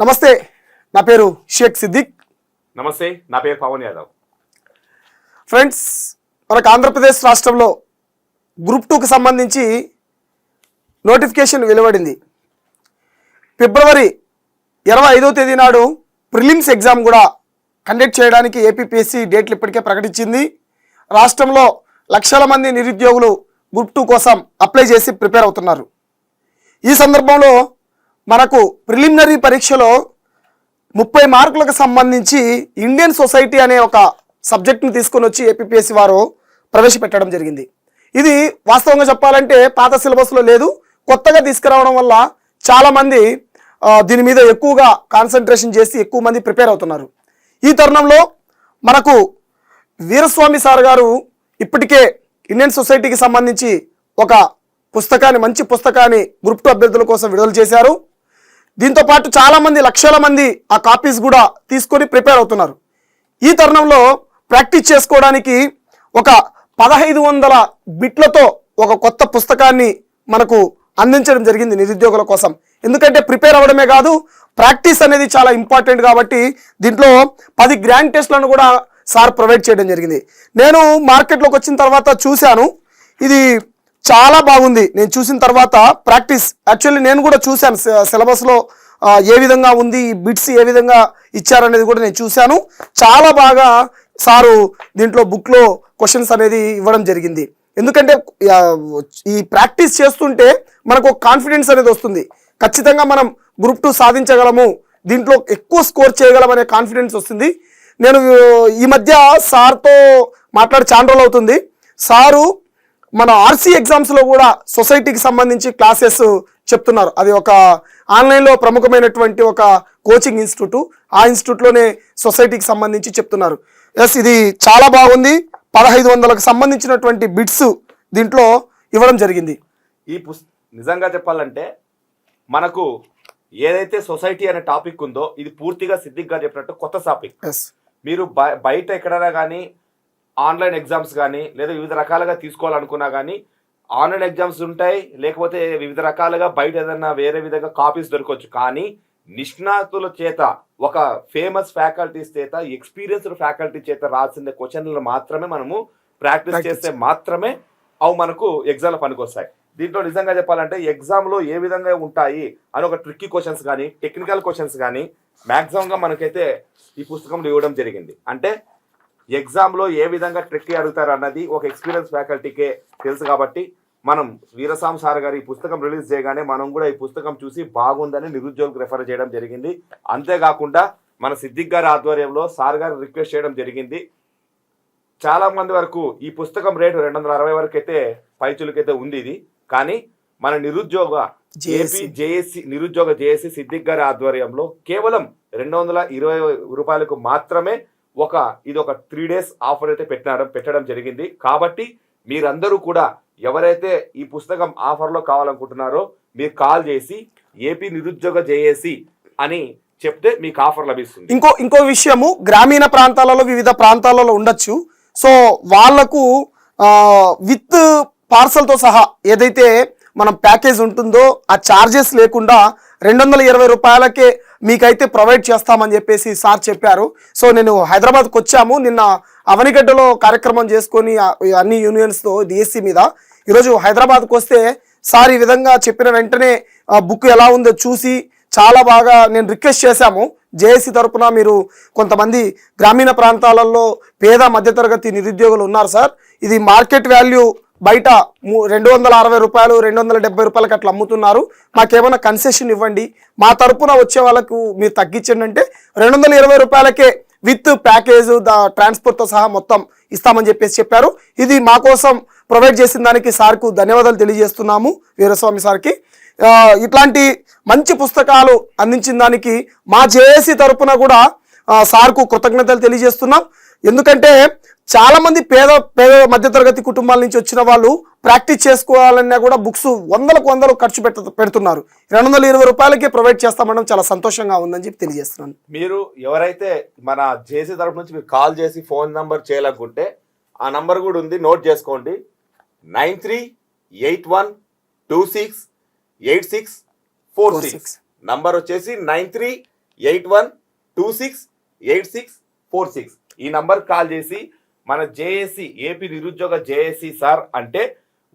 నమస్తే నా పేరు షేక్ సిద్దిక్. నమస్తే నా పేరు పవన్ యాదవ్. ఫ్రెండ్స్ మనకు ఆంధ్రప్రదేశ్ రాష్ట్రంలో గ్రూప్ టూకి సంబంధించి నోటిఫికేషన్ వెలువడింది. ఫిబ్రవరి ఇరవై ఐదో తేదీ నాడు ప్రిలిమ్స్ ఎగ్జామ్ కూడా కండక్ట్ చేయడానికి ఏపీపీఎస్సీ డేట్లు ఇప్పటికే ప్రకటించింది. రాష్ట్రంలో లక్షల మంది నిరుద్యోగులు గ్రూప్ టూ కోసం అప్లై చేసి ప్రిపేర్ అవుతున్నారు. ఈ సందర్భంలో మనకు ప్రిలిమినరీ పరీక్షలో ముప్పై మార్కులకు సంబంధించి ఇండియన్ సొసైటీ అనే ఒక సబ్జెక్ట్ని తీసుకొని వచ్చి ఏపీపీఎస్సీ వారు ప్రవేశపెట్టడం జరిగింది. ఇది వాస్తవంగా చెప్పాలంటే పాత సిలబస్లో లేదు. కొత్తగా తీసుకురావడం వల్ల చాలామంది దీని మీద ఎక్కువగా కాన్సన్ట్రేషన్ చేసి ఎక్కువ మంది ప్రిపేర్ అవుతున్నారు. ఈ తరుణంలో మనకు వీరస్వామి సార్ గారు ఇప్పటికే ఇండియన్ సొసైటీకి సంబంధించి ఒక పుస్తకాన్ని మంచి పుస్తకాన్ని గ్రూప్ టూ అభ్యర్థుల కోసం విడుదల చేశారు. దీంతో పాటు చాలామంది లక్షల మంది ఆ కాపీస్ కూడా తీసుకొని ప్రిపేర్ అవుతున్నారు. ఈ తరుణంలో ప్రాక్టీస్ చేసుకోవడానికి ఒక పదహైదు వందల బిట్లతో ఒక కొత్త పుస్తకాన్ని మనకు అందించడం జరిగింది నిరుద్యోగుల కోసం. ఎందుకంటే ప్రిపేర్ అవ్వడమే కాదు ప్రాక్టీస్ అనేది చాలా ఇంపార్టెంట్ కాబట్టి దీంట్లో పది గ్రాండ్ టెస్ట్లను కూడా సార్ ప్రొవైడ్ చేయడం జరిగింది. నేను మార్కెట్లోకి వచ్చిన తర్వాత చూశాను. ఇది చాలా బాగుంది. నేను చూసిన తర్వాత ప్రాక్టీస్. యాక్చువల్లీ నేను కూడా చూశాను. సిలబస్లో ఏ విధంగా ఉంది ఈ బిట్స్ ఏ విధంగా ఇచ్చారనేది కూడా నేను చూశాను. చాలా బాగా సారు దీంట్లో బుక్లో క్వశ్చన్స్ అనేది ఇవ్వడం జరిగింది. ఎందుకంటే ఈ ప్రాక్టీస్ చేస్తుంటే మనకు కాన్ఫిడెన్స్ అనేది వస్తుంది. ఖచ్చితంగా మనం గ్రూప్ టూ సాధించగలము దీంట్లో ఎక్కువ స్కోర్ చేయగలం అనే కాన్ఫిడెన్స్ వస్తుంది. నేను ఈ మధ్య సార్తో మాట్లాడి చాలా రోజులు అవుతుంది. సారు మన ఆర్సీ ఎగ్జామ్స్లో కూడా సొసైటీకి సంబంధించి క్లాసెస్ చెప్తున్నారు. అది ఒక ఆన్లైన్లో ప్రముఖమైనటువంటి ఒక కోచింగ్ ఇన్స్టిట్యూట్ ఆ ఇన్స్టిట్యూట్లోనే సొసైటీకి సంబంధించి చెప్తున్నారు. ఎస్ ఇది చాలా బాగుంది. పదహైదు వందలకు సంబంధించినటువంటి బిట్స్ దీంట్లో ఇవ్వడం జరిగింది. ఈ పుస్ నిజంగా చెప్పాలంటే మనకు ఏదైతే సొసైటీ అనే టాపిక్ ఉందో ఇది పూర్తిగా సిద్దిగ్గా చెప్పినట్టు కొత్త టాపిక్ మీరు బయ- బయట ఎక్కడైనా కానీ ఆన్లైన్ ఎగ్జామ్స్ కానీ లేదా వివిధ రకాలుగా తీసుకోవాలనుకున్నా కానీ ఆన్లైన్ ఎగ్జామ్స్ ఉంటాయి లేకపోతే వివిధ రకాలుగా బయట ఏదైనా వేరే విధంగా కాపీస్ దొరకవచ్చు కానీ నిష్ణాతుల చేత ఒక ఫేమస్ ఫ్యాకల్టీస్ చేత ఎక్స్పీరియన్స్డ్ ఫ్యాకల్టీ చేత రాసిన క్వశ్చన్లు మాత్రమే మనము ప్రాక్టీస్. చేస్తే మాత్రమే అవి మనకు ఎగ్జామ్లో పనికొస్తాయి. దీంట్లో నిజంగా చెప్పాలంటే ఎగ్జామ్లో ఏ విధంగా ఉంటాయి అని ఒక ట్రిక్కీ క్వశ్చన్స్ కానీ టెక్నికల్ క్వశ్చన్స్ కానీ మ్యాక్సిమంగా మనకైతే ఈ పుస్తకంలో ఇవ్వడం జరిగింది. అంటే ఎగ్జామ్లో ఏ విధంగా ట్రిక్కీ అడుగుతారు అన్నది ఒక ఎక్స్పీరియన్స్ ఫ్యాకల్టీకే తెలుసు కాబట్టి మనం వీరసాం సార్ గారు ఈ పుస్తకం రిలీజ్ చేయగానే మనం కూడా ఈ పుస్తకం చూసి బాగుందని నిరుద్యోగులకు రెఫర్ చేయడం జరిగింది అంతేకాకుండా మన సిద్దిక్ గారి ఆధ్వర్యంలో సార్ గారు రిక్వెస్ట్ చేయడం జరిగింది చాలా మంది వరకు ఈ పుస్తకం రేటు రెండు వందల అరవై వరకు అయితే పైచులకైతే ఉంది ఇది కానీ మన నిరుద్యోగ. ఏపీ జేఏసీ నిరుద్యోగ జేఏసీ సిద్దిక్ గారి ఆధ్వర్యంలో కేవలం రెండు వందల ఇరవై రూపాయలకు మాత్రమే ఒక ఇది ఒక త్రీ డేస్ ఆఫర్ అయితే పెట్టడం పెట్టడం జరిగింది. కాబట్టి మీరందరూ కూడా ఎవరైతే ఈ పుస్తకం ఆఫర్లో కావాలనుకుంటున్నారో మీరు కాల్ చేసి ఏపీ నిరుద్యోగ జేఏసీ అని చెప్తే మీకు ఆఫర్ లభిస్తుంది. ఇంకో ఇంకో విషయము గ్రామీణ ప్రాంతాలలో వివిధ ప్రాంతాలలో ఉండొచ్చు. సో వాళ్ళకు విత్ పార్సల్తో సహా ఏదైతే మనం ప్యాకేజ్ ఉంటుందో ఆ ఛార్జెస్ లేకుండా రెండు వందల ఇరవై రూపాయలకే మీకైతే ప్రొవైడ్ చేస్తామని చెప్పేసి సార్ చెప్పారు. సో నేను హైదరాబాద్కి వచ్చాము. నిన్న అవనిగడ్డలో కార్యక్రమం చేసుకొని అన్ని యూనియన్స్తో డిఎస్సి మీద ఈరోజు హైదరాబాద్కి వస్తే సార్ ఈ విధంగా చెప్పిన వెంటనే బుక్ ఎలా ఉందో చూసి చాలా బాగా నేను రిక్వెస్ట్ చేశాము. జేఏసీ తరపున మీరు కొంతమంది గ్రామీణ ప్రాంతాలలో పేద మధ్యతరగతి నిరుద్యోగులు ఉన్నారు సార్. ఇది మార్కెట్ వాల్యూ బయట రెండు వందల అరవై రూపాయలు రెండు వందల డెబ్బై రూపాయలకి అట్లా అమ్ముతున్నారు. మాకేమైనా కన్సెషన్ ఇవ్వండి. మా తరపున వచ్చే వాళ్ళకు మీరు తగ్గించండి అంటే రెండు వందల ఇరవై రూపాయలకే విత్ ప్యాకేజ్ ద ట్రాన్స్పోర్ట్తో సహా మొత్తం ఇస్తామని చెప్పేసి చెప్పారు. ఇది మా కోసం ప్రొవైడ్ చేసిన దానికి సార్కు ధన్యవాదాలు తెలియజేస్తున్నాము వీరస్వామి సార్కి. ఇట్లాంటి మంచి పుస్తకాలు అందించిన దానికి మా జేఏసీ తరపున కూడా సార్కు కృతజ్ఞతలు తెలియజేస్తున్నాం. ఎందుకంటే చాలా మంది పేద పేద మధ్యతరగతి కుటుంబాల నుంచి వచ్చిన వాళ్ళు ప్రాక్టీస్ చేసుకోవాలన్నా కూడా బుక్స్ వందలకు వందలు ఖర్చు పెట్ట పెడుతున్నారు. రెండు వందల ఇరవై రూపాయలకే ప్రొవైడ్ చేస్తామనడం చాలా సంతోషంగా ఉందని చెప్పి తెలియజేస్తున్నాను. మీరు ఎవరైతే మన జేసీ తరపు నుంచి మీరు కాల్ చేసి ఫోన్ నంబర్ చేయాలనుకుంటే ఆ నంబర్ కూడా ఉంది. నోట్ చేసుకోండి. Nine three eight one two six eight six. Four six. Number వచ్చేసి nine three eight one two six eight six four six. ఈ నంబర్ కాల్ చేసి మన జేఏసీ ఏపీ నిరుద్యోగ జేఏసీ సార్ అంటే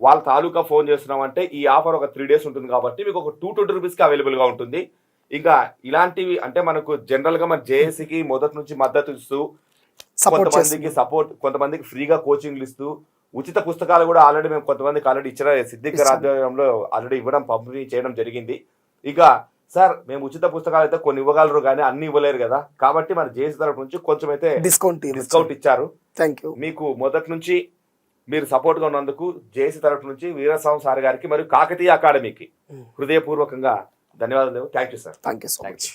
వాళ్ళ తాలూకా ఫోన్ చేస్తున్నాం అంటే ఈ ఆఫర్ ఒక త్రీ డేస్ ఉంటుంది కాబట్టి మీకు ఒక టూ ట్వంటీ రూపీస్కి అవైలబుల్గా ఉంటుంది. ఇంకా ఇలాంటివి అంటే మనకు జనరల్గా మన జేఏసీకి మొదటి నుంచి మద్దతు ఇస్తూ కొంతమందికి సపోర్ట్ కొంతమందికి ఫ్రీగా కోచింగ్లు ఇస్తూ ఉచిత పుస్తకాలు కూడా ఆల్రెడీ మేము కొంతమందికి ఆల్రెడీ ఇచ్చిన ఇస్తాం. ఆధ్వర్యంలో ఆల్రెడీ ఇవ్వడం పంపిణీ చేయడం జరిగింది. ఇక సార్ మేము ఉచిత పుస్తకాలు అయితే కొన్ని ఇవ్వగలరు కానీ అన్ని ఇవ్వలేరు కదా. కాబట్టి మన జేసీ తరపు నుంచి కొంచెం అయితే డిస్కౌంట్ డిస్కౌంట్ ఇచ్చారు. థ్యాంక్ యూ మీకు మొదటి నుంచి మీరు సపోర్ట్గా ఉన్నందుకు జేసీ తరపు నుంచి వీరస్వామి సార్ గారికి మరియు కాకతీయ అకాడమీకి హృదయపూర్వకంగా ధన్యవాదాలు. Thank you sir thank you so Thank much